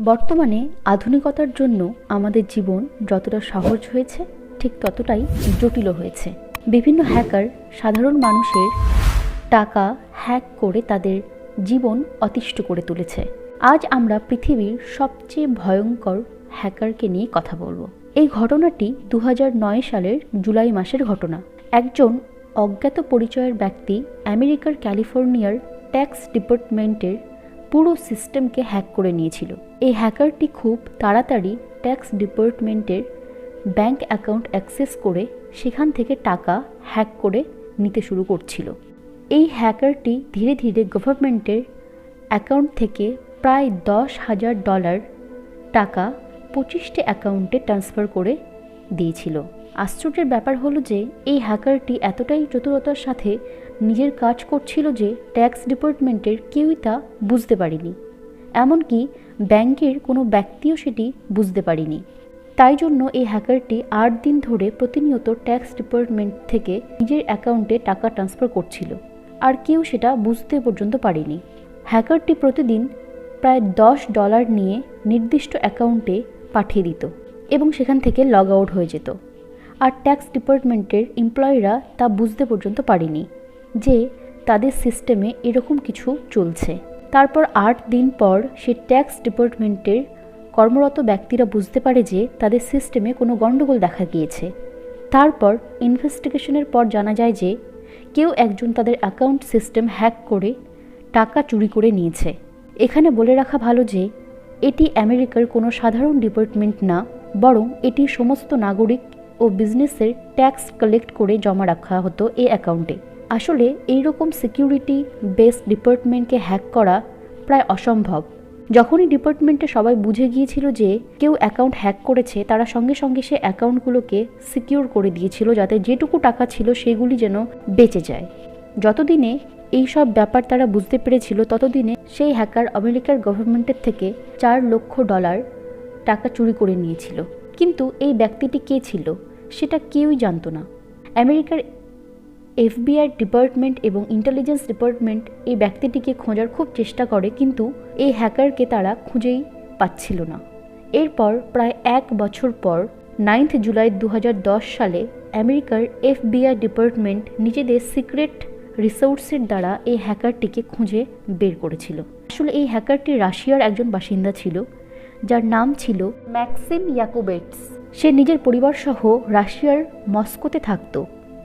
বর্তমানে আধুনিকতার জন্য আমাদের জীবন যতটা সহজ হয়েছে, ঠিক ততটাই জটিলও হয়েছে। বিভিন্ন হ্যাকার সাধারণ মানুষের টাকা হ্যাক করে তাদের জীবন অতিষ্ঠ করে তুলেছে। আজ আমরা পৃথিবীর সবচেয়ে ভয়ঙ্কর হ্যাকারকে নিয়ে কথা বলব। এই ঘটনাটি দু হাজার নয় সালের জুলাই মাসের ঘটনা। একজন অজ্ঞাত পরিচয়ের ব্যক্তি আমেরিকার ক্যালিফোর্নিয়ার ট্যাক্স ডিপার্টমেন্টের পুরো সিস্টেমকে হ্যাক করে নিয়েছিল। এই হ্যাকারটি খুব তাড়াতাড়ি ট্যাক্স ডিপার্টমেন্টের ব্যাংক অ্যাকাউন্ট অ্যাক্সেস করে সেখান থেকে টাকা হ্যাক করে নিতে শুরু করছিল। এই হ্যাকারটি ধীরে ধীরে গভর্নমেন্টের অ্যাকাউন্ট থেকে প্রায় দশ হাজার ডলার টাকা পঁচিশটি অ্যাকাউন্টে ট্রান্সফার করে দিয়েছিল। আশ্চর্যের ব্যাপার হলো যে এই হ্যাকারটি এতটাই চতুরতার সাথে নিজের কাজ করছিল যে ট্যাক্স ডিপার্টমেন্টের কেউই তা বুঝতে পারেনি। এমনকি ব্যাংকের কোনো ব্যক্তিও সেটি বুঝতে পারেনি। তাই জন্য এই হ্যাকারটি আট দিন ধরে প্রতিনিয়ত ট্যাক্স ডিপার্টমেন্ট থেকে নিজের অ্যাকাউন্টে টাকা ট্রান্সফার করছিল। আর কেউ সেটা বুঝতে পর্যন্ত পারেনি। হ্যাকারটি প্রতিদিন প্রায় দশ ডলার নিয়ে নির্দিষ্ট অ্যাকাউন্টে পাঠিয়ে দিত এবং সেখান থেকে লগ আউট হয়ে যেত। আর ট্যাক্স ডিপার্টমেন্টের এমপ্লয়িরা তা বুঝতে পর্যন্ত পারেনি। যে তাদের সিস্টেমে এরকম কিছু চলছে। তারপর আট দিন পর সে ট্যাক্স ডিপার্টমেন্টের কর্মরত ব্যক্তিরা বুঝতে পারে যে তাদের সিস্টেমে কোনো গণ্ডগোল দেখা গিয়েছে। তারপর ইনভেস্টিগেশনের পর জানা যায় যে কেউ একজন তাদের অ্যাকাউন্ট সিস্টেম হ্যাক করে টাকা চুরি করে নিয়েছে। এখানে বলে রাখা ভালো যে এটি আমেরিকার কোনো সাধারণ ডিপার্টমেন্ট না, বরং এটি সমস্ত নাগরিক ও বিজনেসের ট্যাক্স কালেক্ট করে জমা রাখা হতো এই অ্যাকাউন্টে। আসলে এইরকম সিকিউরিটি বেসড ডিপার্টমেন্টকে হ্যাক করা প্রায় অসম্ভব। যখনই ডিপার্টমেন্টে সবাই বুঝে গিয়েছিল যে কেউ অ্যাকাউন্ট হ্যাক করেছে, তারা সঙ্গে সঙ্গে সে অ্যাকাউন্টগুলোকে সিকিউর করে দিয়েছিল যাতে যেটুকু টাকা ছিল সেগুলি যেন বেঁচে যায়। যতদিনে এই সব ব্যাপার তারা বুঝতে পেরেছিল, ততদিনে সেই হ্যাকার আমেরিকার গভর্নমেন্টের থেকে চার লক্ষ ডলার টাকা চুরি করে নিয়েছিল। কিন্তু এই ব্যক্তিটি কে ছিল, সেটা কেউই জানতো না। আমেরিকার এফবিআই ডিপার্টমেন্ট এবং ইন্টেলিজেন্স ডিপার্টমেন্ট এই ব্যক্তিটিকে খোঁজার খুব চেষ্টা করে, কিন্তু এই হ্যাকারকে তারা খুঁজেই পাচ্ছিল না। এরপর প্রায় এক বছর পর, নাইন্থ জুলাই দু হাজার দশ সালে আমেরিকার এফবিআই ডিপার্টমেন্ট নিজেদের সিক্রেট রিসোর্সের দ্বারা এই হ্যাকারটিকে খুঁজে বের করেছিল। আসলে এই হ্যাকারটি রাশিয়ার একজন বাসিন্দা ছিল, যার নাম ছিল ম্যাক্সিম ইয়াকোবেটস। সে নিজের পরিবারসহ রাশিয়ার মস্কোতে থাকতো।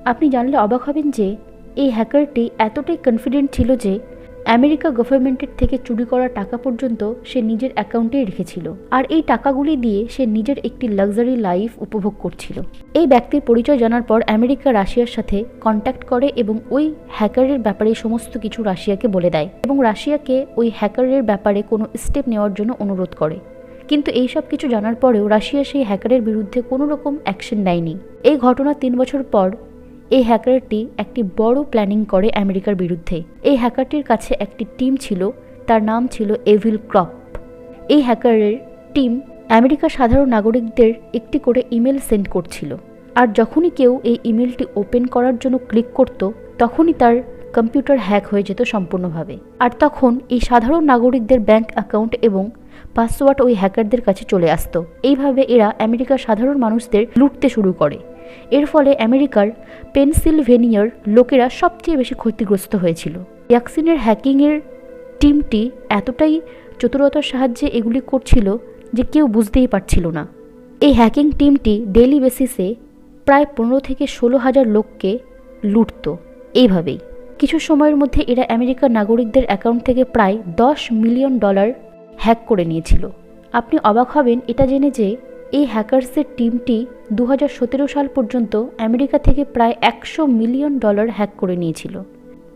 আপনি জানলে অবাক হবেন যে এই হ্যাকারটি এতটাই কনফিডেন্ট ছিল যে আমেরিকা গভর্নমেন্টের থেকে চুরি করা টাকা পর্যন্ত সে নিজের অ্যাকাউন্টেই রেখেছিল। আর এই টাকাগুলি দিয়ে সে নিজের একটি লাক্সারি লাইফ উপভোগ করছিল। এই ব্যক্তির পরিচয় জানার পর আমেরিকা রাশিয়ার সাথে কন্ট্যাক্ট করে এবং ওই হ্যাকারের ব্যাপারে সমস্ত কিছু রাশিয়াকে বলে দেয় এবং রাশিয়াকে ওই হ্যাকারের ব্যাপারে কোনো স্টেপ নেওয়ার জন্য অনুরোধ করে। কিন্তু এই সব কিছু জানার পরেও রাশিয়া সেই হ্যাকারের বিরুদ্ধে কোনো রকম অ্যাকশন নেয়নি। এই ঘটনা তিন বছর পর এই হ্যাকারটি একটি বড় প্ল্যানিং করে আমেরিকার বিরুদ্ধে। এই হ্যাকারটির কাছে একটি টিম ছিল, তার নাম ছিল এভিল ক্রপ। এই হ্যাকারের টিম আমেরিকার সাধারণ নাগরিকদের একটি করে ইমেল সেন্ড করছিল। আর যখনই কেউ এই ইমেলটি ওপেন করার জন্য ক্লিক করত, তখনই তার কম্পিউটার হ্যাক হয়ে যেত সম্পূর্ণভাবে। আর তখন এই সাধারণ নাগরিকদের ব্যাংক অ্যাকাউন্ট এবং পাসওয়ার্ড ওই হ্যাকারদের কাছে চলে আসতো। এইভাবে এরা আমেরিকার সাধারণ মানুষদের লুটতে শুরু করে। এর ফলে আমেরিকার পেনসিলভেনিয়ার লোকেরা সবচেয়ে বেশি ক্ষতিগ্রস্ত হয়েছিল। ইয়াকসিনের হ্যাকিংয়ের টিমটি এতটাই চতুরতার সাহায্যে এগুলি করছিল যে কেউ বুঝতেই পারছিল না। এই হ্যাকিং টিমটি ডেলি বেসিসে প্রায় পনেরো থেকে ষোলো হাজার লোককে লুটত। এইভাবেই কিছু সময়ের মধ্যে এরা আমেরিকার নাগরিকদের অ্যাকাউন্ট থেকে প্রায় দশ মিলিয়ন ডলার হ্যাক করে নিয়েছিল। আপনি অবাক হবেন, এটা জেনে যে এই হ্যাকার্সের টিমটি দু হাজার সতেরো সাল পর্যন্ত আমেরিকা থেকে প্রায় একশো মিলিয়ন ডলার হ্যাক করে নিয়েছিল।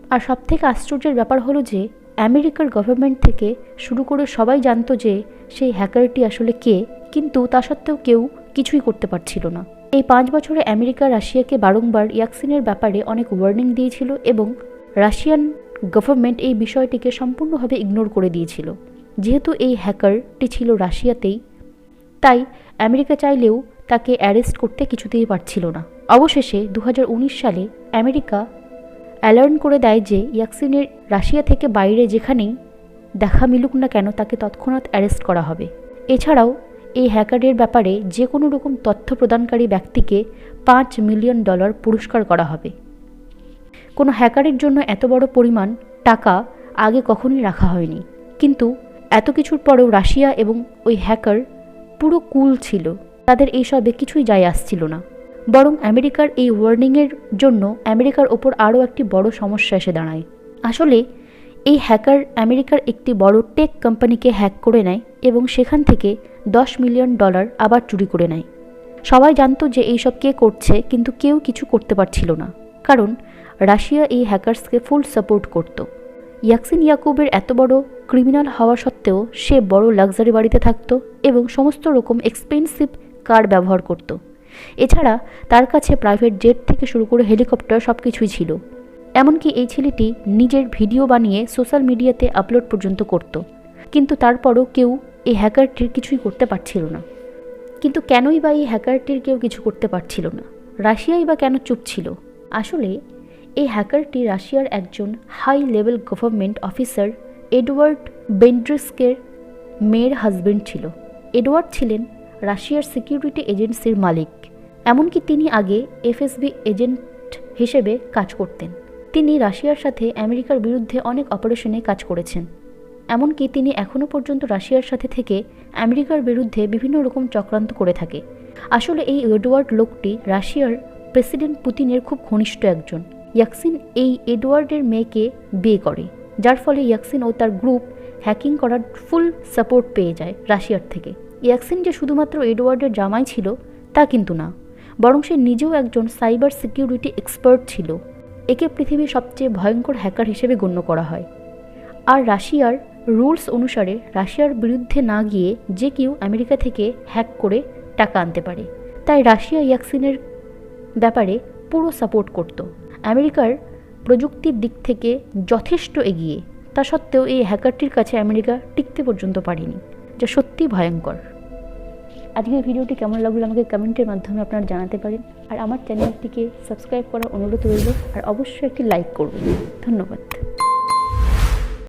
আর সবথেকে আশ্চর্যের ব্যাপার হলো যে, আমেরিকার গভর্নমেন্ট থেকে শুরু করে সবাই জানতো যে, সেই হ্যাকারটি আসলে কে, কিন্তু তা সত্ত্বেও কেউ কিছুই করতে পারছিল না। এই পাঁচ বছরে আমেরিকা রাশিয়াকে বারংবার ইয়াকসিনের ব্যাপারে অনেক ওয়ার্নিং দিয়েছিল এবং রাশিয়ান গভর্নমেন্ট এই বিষয়টিকে সম্পূর্ণভাবে ইগনোর করে দিয়েছিল। যেহেতু এই হ্যাকারটি ছিল রাশিয়াতেই তাই আমেরিকা চাইলেও তাকে অ্যারেস্ট করতে কিছুতেই পারছিল না। অবশেষে দু হাজার উনিশ সালে আমেরিকা অ্যালার্ন করে দেয় যে ইয়াকসিনের রাশিয়া থেকে বাইরে যেখানেই দেখা মিলুক না কেন তাকে তৎক্ষণাৎ অ্যারেস্ট করা হবে। এছাড়াও এই হ্যাকারের ব্যাপারে যে কোনো রকম তথ্য প্রদানকারী ব্যক্তিকে পাঁচ মিলিয়ন ডলার পুরস্কার করা হবে। কোনো হ্যাকারের জন্য এত বড় পরিমাণ টাকা আগে কখনোই রাখা হয়নি। কিন্তু এত কিছুর পরেও রাশিয়া এবং ওই হ্যাকার পুরো কুল ছিল। তাদের এইসবে কিছুই যায় আসছিল না। বরং আমেরিকার এই ওয়ার্নিংয়ের জন্য আমেরিকার ওপর আরও একটি বড় সমস্যা এসে দাঁড়ায়। আসলে, এই হ্যাকার আমেরিকার একটি বড় টেক কোম্পানিকে হ্যাক করে নেয় এবং সেখান থেকে দশ মিলিয়ন ডলার আবার চুরি করে নেয়। সবাই জানতো যে এইসব কে করছে, কিন্তু কেউ কিছু করতে পারছিল না। কারণ, রাশিয়া এই হ্যাকার্সকে ফুল সাপোর্ট করত। ইয়াকসিন ইয়াকুবের এত বড় ক্রিমিনাল হওয়া সত্ত্বেও সে বড় লাক্সারি বাড়িতে থাকত এবং সমস্ত রকম এক্সপেন্সিভ কার ব্যবহার করত। এছাড়া তার কাছে প্রাইভেট জেট থেকে শুরু করে হেলিকপ্টার সব কিছুই ছিল। এমনকি এই ছেলেটি নিজের ভিডিও বানিয়ে সোশ্যাল মিডিয়াতে আপলোড পর্যন্ত করত। কিন্তু তারপরও কেউ এই হ্যাকারটির কিছুই করতে পারছিল না। কিন্তু কেনই বা এই হ্যাকারটির কেউ কিছু করতে পারছিল না? রাশিয়াই বা কেন চুপ ছিল? আসলে এই হ্যাকারটি রাশিয়ার একজন high level government officer Edward বেন্ড্রিস্কের মেয়ের হাজবেন্ড ছিল। এডওয়ার্ড ছিলেন রাশিয়ার সিকিউরিটি এজেন্সির মালিক। এমনকি তিনি আগে এফএসবি এজেন্ট হিসেবে কাজ করতেন। তিনি রাশিয়ার সাথে আমেরিকার বিরুদ্ধে অনেক অপারেশনে কাজ করেছেন। এমনকি তিনি এখনও পর্যন্ত রাশিয়ার সাথে থেকে আমেরিকার বিরুদ্ধে বিভিন্ন রকম চক্রান্ত করে থাকে। আসলে এই এডওয়ার্ড লোকটি রাশিয়ার প্রেসিডেন্ট পুতিনের খুব ঘনিষ্ঠ একজন। ইয়াকসিন এই এডওয়ার্ডের মেয়েকে বিয়ে করে, যার ফলে ইয়াকসিন ও তার গ্রুপ হ্যাকিং করার ফুল সাপোর্ট পেয়ে যায় রাশিয়ার থেকে। ইয়াকসিন যে শুধুমাত্র এডওয়ার্ডের জামাই ছিল, তা কিন্তু না, বরং সে নিজেও একজন সাইবার সিকিউরিটি এক্সপার্ট ছিল। একে পৃথিবীর সবচেয়ে ভয়ঙ্কর হ্যাকার হিসেবে গণ্য করা হয়। আর রাশিয়ার রুলস অনুসারে রাশিয়ার বিরুদ্ধে না গিয়ে যে কেউ আমেরিকা থেকে হ্যাক করে টাকা আনতে পারে। তাই রাশিয়া ইয়াকসিনের ব্যাপারে পুরো সাপোর্ট করত। আমেরিকার প্রযুক্তির দিক থেকে যথেষ্ট এগিয়ে, তা সত্ত্বেও এই হ্যাকারটির কাছে আমেরিকা টিকতে পর্যন্ত পারেনি, যা সত্যি ভয়ঙ্কর। আজকের ভিডিওটি কেমন লাগল আমাকে কমেন্টের মাধ্যমে আপনারা জানাতে পারেন। আর আমার চ্যানেলটিকে সাবস্ক্রাইব করার অনুরোধ রইল, আর অবশ্যই একটি লাইক করবেন ধন্যবাদ।